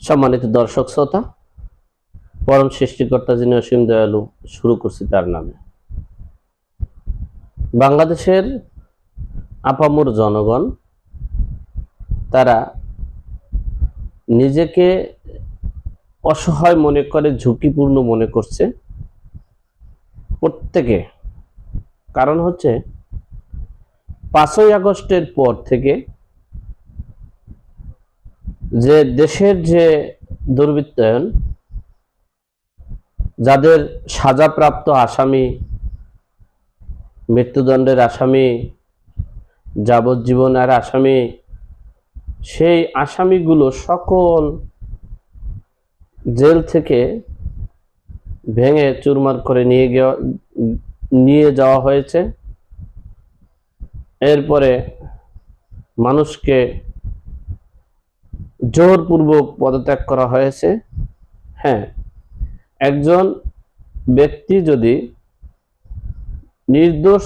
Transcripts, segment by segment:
সম্মানিত দর্শক শ্রোতা, পরম সৃষ্টিকর্তা যিনি অসীম দয়ালু শুরু করছি তার নামে। বাংলাদেশের আপামর জনগণ, তারা নিজেকে অসহায় মনে করে, ঝুঁকিপূর্ণ মনে করছে। প্রত্যেকে, কারণ হচ্ছে পাঁচই আগস্টের পর থেকে যে দেশের যে দুর্বৃত্তায়ন, যাদের সাজাপ্রাপ্ত আসামি, মৃত্যুদণ্ডের আসামি যাবজ্জীবন আর আসামি, সেই আসামিগুলো সকল জেল থেকে ভেঙে চুরমার করে নিয়ে নিয়ে যাওয়া হয়েছে। এরপরে মানুষকে জোরপূর্বক পদত্যাগ করা হয়েছে। হ্যাঁ একজন ব্যক্তি যদি নির্দোষ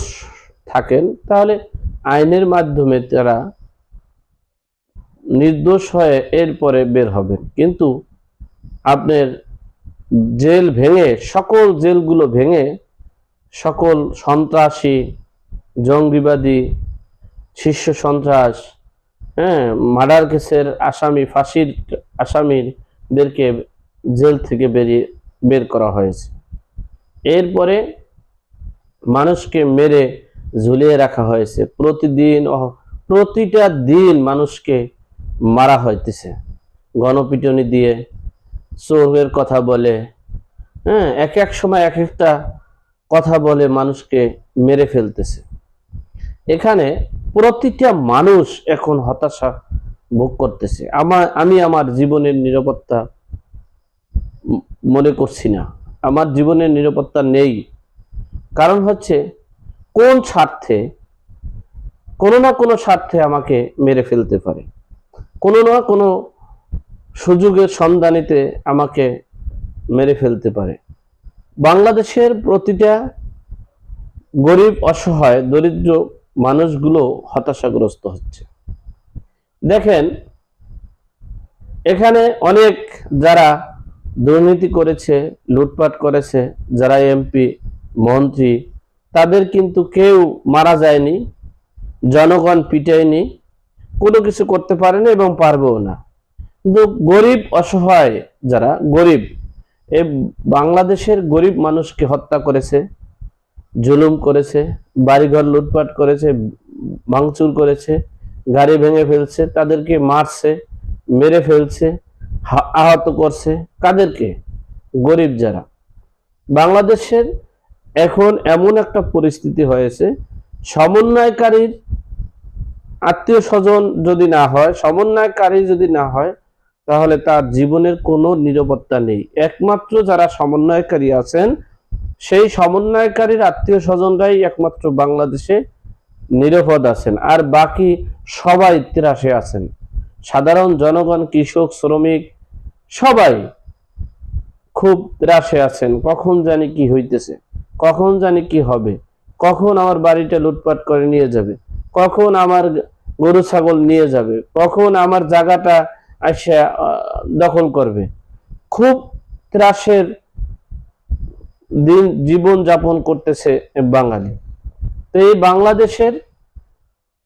থাকেন, তাহলে আইনের মাধ্যমে তারা নির্দোষ হয়ে এরপরে বের হবেন। কিন্তু আপনার জেল ভেঙে, সকল জেলগুলো ভেঙে, সকল সন্ত্রাসী, জঙ্গিবাদী, শীর্ষ সন্ত্রাস হ্যাঁ মার্ডার কেসের আসামি ফাঁসির আসামিদেরকে জেল থেকে বেরিয়ে বের করা হয়েছে। এরপরে মানুষকে মেরে ঝুলিয়ে রাখা হয়েছে। প্রতিদিন প্রতিটা দিন মানুষকে মারা হইতেছে। গণপিটনি দিয়ে চোরের কথা বলে হ্যাঁ এক এক সময় এক একটা কথা বলে মানুষকে মেরে ফেলতেছে। এখানে প্রতিটা মানুষ এখন হতাশা ভোগ করতেছে। আমার, আমি আমার জীবনের নিরাপত্তা মনে করছি না। আমার জীবনের নিরাপত্তা নেই। কারণ হচ্ছে, কোন স্বার্থে, কোনো না কোনো স্বার্থে আমাকে মেরে ফেলতে পারে। কোনো না কোনো সুযোগের সন্ধানিতে আমাকে মেরে ফেলতে পারে। বাংলাদেশের প্রতিটা গরিব, অসহায়, দরিদ্র মানুষগুলো হতাশাগ্রস্ত হচ্ছে। দেখেন, এখানে অনেক যারা দুর্নীতি করেছে, লুটপাট করেছে, যারা এমপি, মন্ত্রী, তাদের কিন্তু কেউ মারা যায়নি, জনগণ পিটায়নি, কোনো কিছু করতে পারেনি এবং পারবেও না। কিন্তু গরিব, অসহায় যারা, গরিব, এ বাংলাদেশের গরিব মানুষকে হত্যা করেছে জুলুম করেছে, বাড়িঘর লুটপাট করেছে, ভাঙচুর করেছে, গাড়ি ভেঙে ফেলছে, তাদেরকে মারছে, মেরে ফেলছে আহত করছে। কাদেরকে? গরিব যারা। বাংলাদেশের এখন এমন একটা পরিস্থিতি হয়েছে, সমন্বয়কারীর আত্মীয় স্বজন যদি না হয়, সমন্বয়কারী যদি না হয়, তাহলে তার জীবনের কোনো নিরাপত্তা নেই। একমাত্র যারা সমন্বয়কারী আছেন সেই সমন্বয়কারীর আত্মীয় স্বজনরাই একমাত্র বাংলাদেশে নিরাপদ আছেন, আর বাকি সবাই ত্রাসে আছেন। সাধারণ জনগণ, কৃষক, শ্রমিক, সবাই খুব ত্রাসে আছেন। কখন জানি কি হইতেছে, কখন জানি কি হবে, কখন আমার বাড়িটা লুটপাট করে নিয়ে যাবে, কখন আমার গরু, ছাগল নিয়ে যাবে, কখন আমার জায়গাটা আসে দখল করবে। খুব ত্রাসের দিন জীবন যাপন করতেছে বাঙালি। তো এই বাংলাদেশের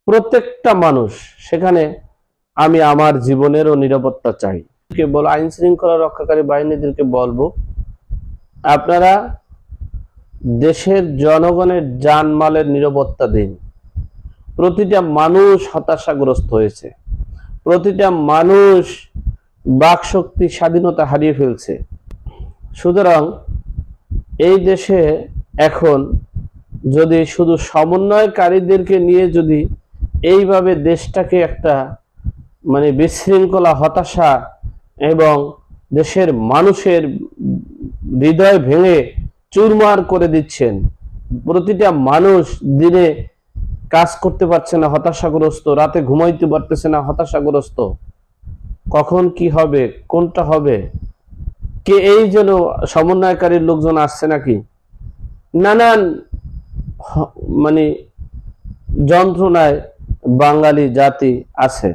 প্রত্যেকটা মানুষ, সেখানে আমি আমার জীবনেরও নিরাপত্তা চাই। কেবল আইন শৃঙ্খলা রক্ষাকারী বাহিনীদেরকে বলব, আপনারা দেশের জনগণের জানমালের নিরাপত্তা দিন। প্রতিটা মানুষ হতাশাগ্রস্ত হয়েছে। প্রতিটা মানুষ বাকশক্তি স্বাধীনতা হারিয়ে ফেলছে। সুতরাং এই দেশে এখন যদি শুধু সমন্বয়কারীদেরকে নিয়ে যদি এইভাবে দেশটাকে একটা মানে বিশৃঙ্খলা, হতাশা এবং দেশের মানুষের হৃদয় ভেঙে চুরমার করে দিচ্ছেন, প্রতিটা মানুষ দিনে কাজ করতে পারছে না, হতাশাগ্রস্ত, রাতে ঘুমাইতে পারতেছে না, হতাশাগ্রস্ত, কখন কি হবে, কোনটা হবে? কে এই যেন সমন্বয়কারীর লোকজন আসছে নাকি? নানান মানে যন্ত্রণায় বাঙালি জাতি আছে।